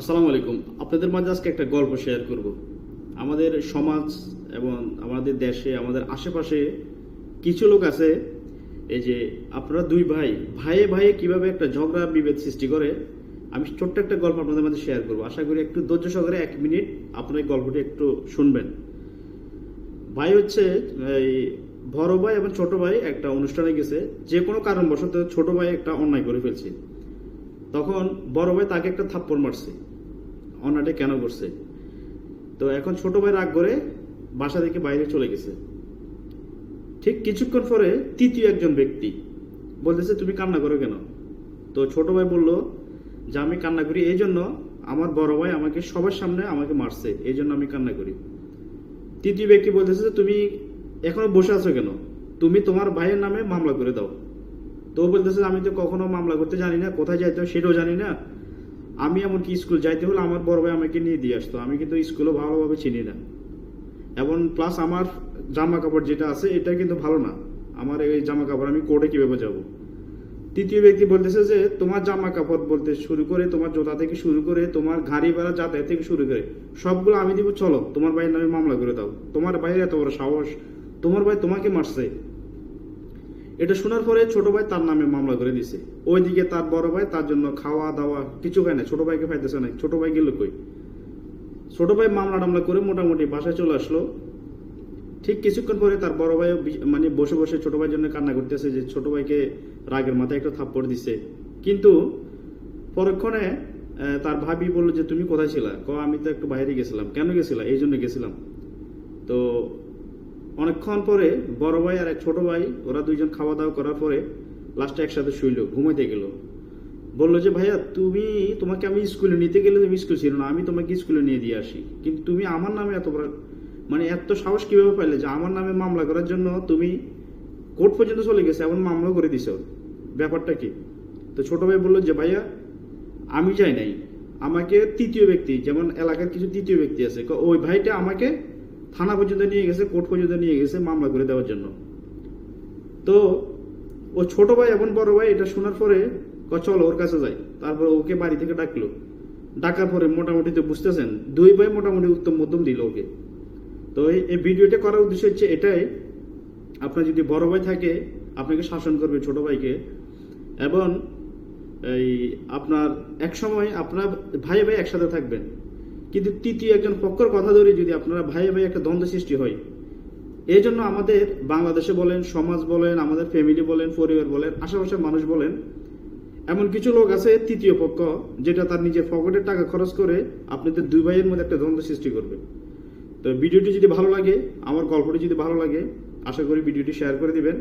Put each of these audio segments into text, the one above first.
আসসালামু আলাইকুম। আপনাদের মাঝে আজকে একটা গল্প শেয়ার করব। আমাদের সমাজ এবং আমাদের দেশে, আমাদের আশেপাশে কিছু লোক আছে, এই যে আপনারা দুই ভাই, ভাইয়ে ভাইয়ে কীভাবে একটা ঝগড়া, বিভেদ সৃষ্টি করে, আমি ছোট্ট একটা গল্প আপনাদের মাঝে শেয়ার করব। আশা করি একটু ধৈর্য সহকারে এক মিনিট আপনার এই গল্পটি একটু শুনবেন। ভাই হচ্ছে, এই বড় ভাই এবং ছোট ভাই একটা অনুষ্ঠানে গেছে। যে কোনো কারণবশত ছোট ভাই একটা অন্যায় করে ফেলছে। তখন বড় ভাই তাকে একটা থাপ্পড় মারছে। অনাটে কেন করছে? তো এখন ছোট ভাই রাগ করে বাসা থেকে বাইরে চলে গেছে। ঠিক কিছুক্ষণ পরে তৃতীয় একজন ব্যক্তি বলতেছে, তুমি কান্না করো কেন? তো ছোট ভাই বলল, যে আমি কান্না করি, এই জন্য আমার বড় ভাই আমাকে সবার সামনে আমাকে মারছে, এই জন্য আমি কান্না করি। তৃতীয় ব্যক্তি বলতেছে, তুমি এখনও বসে আছো কেন? তুমি তোমার ভাইয়ের নামে মামলা করে দাও। তো বলতেছে, আমি তো কখনো মামলা করতে জানি না, কোথায় যাইতে সেটাও জানি না। আমি এমনকি স্কুল যাইতে হলে আমার বড় ভাই আমাকে নিয়ে দিয়ে আসতো। আমি কিন্তু স্কুলও ভালোভাবে চিনি না। এবং প্লাস আমার জামা কাপড় যেটা আছে, এটা কিন্তু ভালো না। আমার এই জামা কাপড় আমি কোর্টে কীভাবে যাব? তৃতীয় ব্যক্তি বলতেছে যে, তোমার জামা কাপড় বলতে শুরু করে, তোমার জোতা থেকে শুরু করে, তোমার গাড়ি ভাড়া, যাতায়াত থেকে শুরু করে, সবগুলো আমি দিব, চলো। তোমার ভাইয়ের নামে মামলা করে দাও। তোমার ভাইয়ের এত বড় সাহস। তোমার ভাই তোমাকে মারছে। এটা শোনার পরে ছোট ভাই তার নামে মামলা করে দিছে। ওইদিকে তার বড় ভাই তার জন্য খাওয়া দাওয়া কিছু খায় না। ছোট ভাইকে পাইতেছে না। ছোট ভাই গেল কই? ছোট ভাই মামলা টামলা করে মোটামুটি বাসায় চলে আসলো। ঠিক কিছুক্ষণ পরে তার বড় ভাই মানে বসে বসে ছোট ভাইয়ের জন্য কান্না করতেছে যে ছোট ভাইকে রাগের মাথায় একটা থাপ্পড় দিছে। কিন্তু পরক্ষণে তার ভাবি বলল যে, তুমি কোথায় ছিলা? ক আমি তো একটু বাইরে গেছিলাম। কেন গেছিলাম এই জন্য গেছিলাম। তো অনেকক্ষণ পরে বড় ভাই আর এক ছোট ভাই, ওরা দুইজন খাওয়া দাওয়া করার পরে লাস্টে একসাথে শুইল, ঘুমাইতে গেল। বলল যে, ভাইয়া, তুমি, তোমাকে আমি স্কুলে নিতে গেলে তুমি স্কুল ছিল না, আমি তোমাকে স্কুলে নিয়ে দিয়ে আসি। কিন্তু তুমি আমার নামে এত মানে এত সাহস কীভাবে পাইলে যে, আমার নামে মামলা করার জন্য তুমি কোর্ট পর্যন্ত চলে গেছে, এমন মামলা করে দিছো? ব্যাপারটা কি? তো ছোট ভাই বলল যে, ভাইয়া, আমি যাই নাই। আমাকে তৃতীয় ব্যক্তি, যেমন এলাকার কিছু তৃতীয় ব্যক্তি আছে ওই ভাইটা আমাকে থানা পর্যন্ত নিয়ে গেছে, কোর্ট পর্যন্ত নিয়ে গেছে মামলা করে দেওয়ার জন্য। তো ও ছোট ভাই এবং বড় ভাই, এটা শোনার পরে চলো ওর কাছে যাই। তারপর ওকে বাড়ি থেকে ডাকলো। ডাকার পরে মোটামুটি তো বুঝতেছেন, দুই ভাই মোটামুটি উত্তম মধ্যম দিল ওকে। তো এই ভিডিওটা করার উদ্দেশ্য হচ্ছে এটাই, আপনার যদি বড় ভাই থাকে, আপনাকে শাসন করবে ছোট ভাইকে। এবং এই, আপনার এক সময় আপনার ভাই ভাই একসাথে থাকবেন। কিন্তু তৃতীয় একজন পক্ষর কথা ধরে যদি আপনারা ভাই ভাই একটা দ্বন্দ্ব সৃষ্টি হয় এই জন্য আমাদের বাংলাদেশে বলেন, সমাজ বলেন, আমাদের ফ্যামিলি বলেন, পরিবার বলেন, আশেপাশের মানুষ বলেন, এমন কিছু লোক আছে তৃতীয় পক্ষ যেটা তার নিজের পকেটের টাকা খরচ করে আপনাদের দুই ভাইয়ের মধ্যে একটা দ্বন্দ্ব সৃষ্টি করবে। তো ভিডিওটি যদি ভালো লাগে, আমার গল্পটি যদি ভালো লাগে, আশা করি ভিডিওটি শেয়ার করে দিবেন,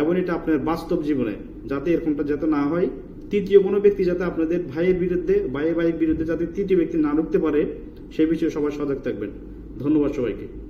এবং এটা আপনার বাস্তব জীবনে, যাতে এরকমটা যাতে না হয় তৃতীয় কোনো ব্যক্তি যাতে আপনাদের ভাইয়ের বিরুদ্ধে, ভাইয়ের ভাইয়ের বিরুদ্ধে যাতে তৃতীয় ব্যক্তি না ঢুকতে পারে সেই বিষয়ে সবাই সজাগ থাকবেন। ধন্যবাদ সবাইকে।